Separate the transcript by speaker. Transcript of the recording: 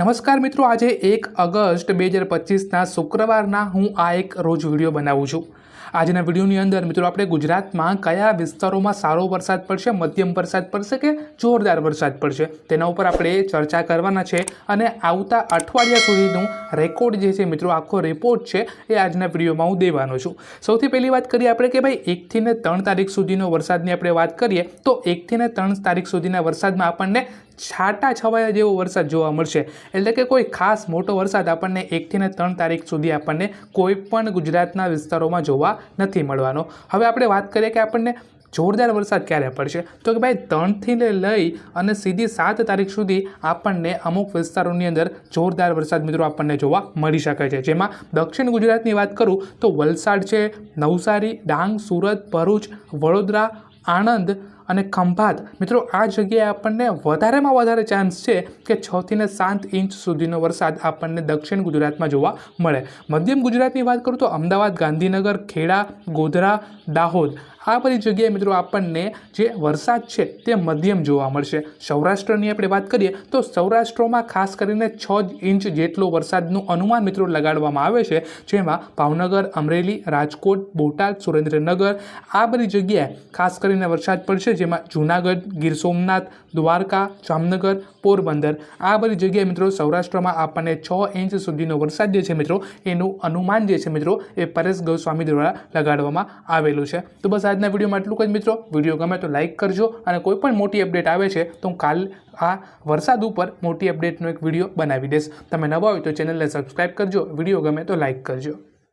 Speaker 1: નમસ્કાર મિત્રો, આજે એક ઓગસ્ટ બે હજાર પચીસના શુક્રવારના હું આ એક રોજ વીડિયો બનાવું છું. આજના વિડીયોની અંદર મિત્રો આપણે ગુજરાતમાં કયા વિસ્તારોમાં સારો વરસાદ પડશે, મધ્યમ વરસાદ પડશે કે જોરદાર વરસાદ પડશે? તેના ઉપર આપણે ચર્ચા કરવાના છે અને આવતા અઠવાડિયા સુધીનું રેકોર્ડ જે છે મિત્રો, આખો રિપોર્ટ છે એ આજના વિડીયોમાં હું દેવાનો છું. સૌથી પહેલી વાત કરીએ આપણે કે ભાઈ, એકથી ને ત્રણ તારીખ સુધીનો વરસાદની આપણે વાત કરીએ, તો એકથી ને ત્રણ તારીખ સુધીના વરસાદમાં આપણને છાટા છવાયા જેવો વરસાદ જોવા મળશે. એટલે કે કોઈ ખાસ મોટો વરસાદ આપણને એકથી ને ત્રણ તારીખ સુધી આપણને કોઈ પણ ગુજરાતના વિસ્તારોમાં જોવા નથી મળવાનો. હવે આપણે વાત કરીએ કે આપણને જોરદાર વરસાદ ક્યારે પડશે? તો કે ભાઈ, ત્રણથી લઈ અને સીધી સાત તારીખ સુધી આપણને અમુક વિસ્તારોની અંદર જોરદાર વરસાદ મિત્રો આપણને જોવા મળી શકે છે. જેમાં દક્ષિણ ગુજરાતની વાત કરું તો વલસાડ છે, નવસારી, ડાંગ, સુરત, ભરૂચ, વડોદરા, આણંદ અને ખંભાત. મિત્રો, આ જગ્યાએ આપણને વધારેમાં વધારે ચાન્સ છે કે છથી ને સાત ઇંચ સુધીનો વરસાદ આપણને દક્ષિણ ગુજરાતમાં જોવા મળે. મધ્યમ ગુજરાતની વાત કરું તો અમદાવાદ, ગાંધીનગર, ખેડા, ગોધરા, દાહોદ. આ બધી જગ્યાએ મિત્રો, આપણને જે વરસાદ છે તે મધ્યમ જોવા મળશે. સૌરાષ્ટ્રની આપણે વાત કરીએ તો સૌરાષ્ટ્રમાં ખાસ કરીને છ ઇંચ જેટલો વરસાદનું અનુમાન મિત્રો લગાડવામાં આવે છે. જેમાં ભાવનગર, અમરેલી, રાજકોટ, બોટાદ, સુરેન્દ્રનગર આ બધી જગ્યાએ ખાસ કરીને વરસાદ પડશે. જેમાં જૂનાગઢ, ગીર સોમનાથ, દ્વારકા, જામનગર, પોરબંદર. આ બધી જગ્યાએ મિત્રો સૌરાષ્ટ્રમાં આપણને છ ઇંચ સુધીનો વરસાદ જે છે મિત્રો, એનું અનુમાન જે છે મિત્રો, એ પરેશ ગોસ્વામી દ્વારા લગાડવામાં આવેલું છે. તો બસ આજના વિડીયોમાં એટલું જ મિત્રો. વીડિયો ગમે તો લાઇક કરજો અને કોઈ પણ મોટી અપડેટ આવે છે, તો હું કાલ આ વરસાદ ઉપર મોટી અપડેટનો એક વીડિયો બનાવી દઈશ. તમે નવા હોય તો ચેનલને સબસ્ક્રાઈબ કરજો. વીડિયો ગમે તો લાઇક કરજો.